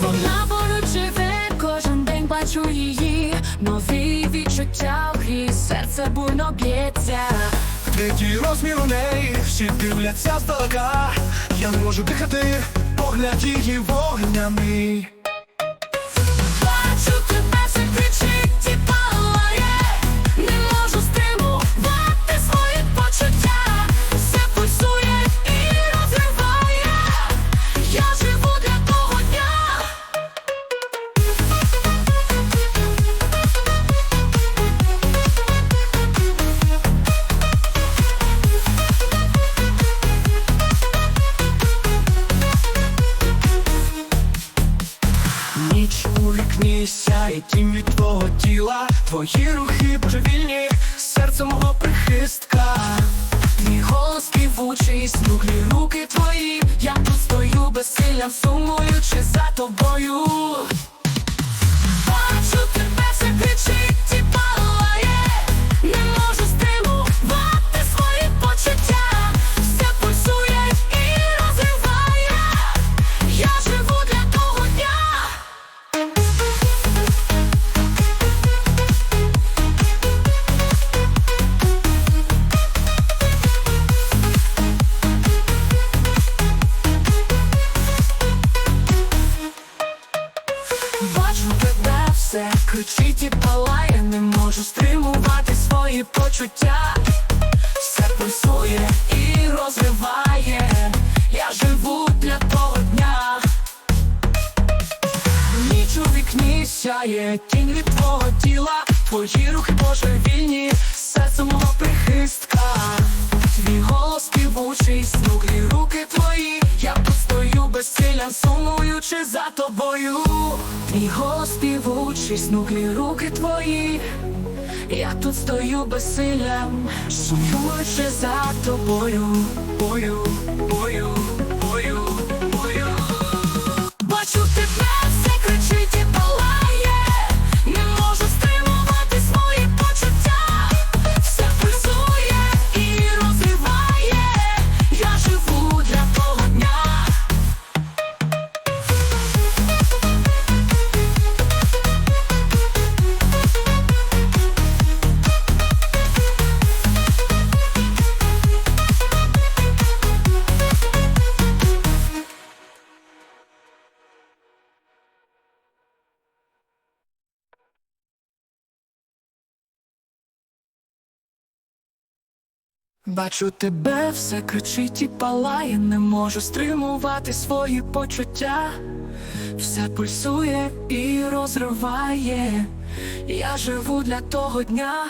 Вона поруч живе, кожен день бачу її, нові відчуття в грі, серце буйно б'ється. Який розмір у неї, всі дивляться здалека. Я не можу дихати, погляд її вогняний. Бачу тебе, все кричить у вікні сяє тінь від твого тіла. Твої рухи божевільні, серце мого прихистка. Мій голос співучий, смуглі руки твої, я тут стою безсиллям, сумуючи за тобою. Бачу тебе, все кричить Бачу тебе, все кричить і палає, не можу стримувати свої почуття, все пульсує і розриває, я живу для того дня. Ніч у вікні сяє тінь від твого тіла, твої рухи божевільні, стою сумуючи за тобою. Твій голос півучий, снуклі руки твої, я тут стою безсилям, сумуючи за тобою, бою, бою, Бачу тебе, все кричить і палає, не можу стримувати свої почуття, все пульсує і розриває, я живу для того дня.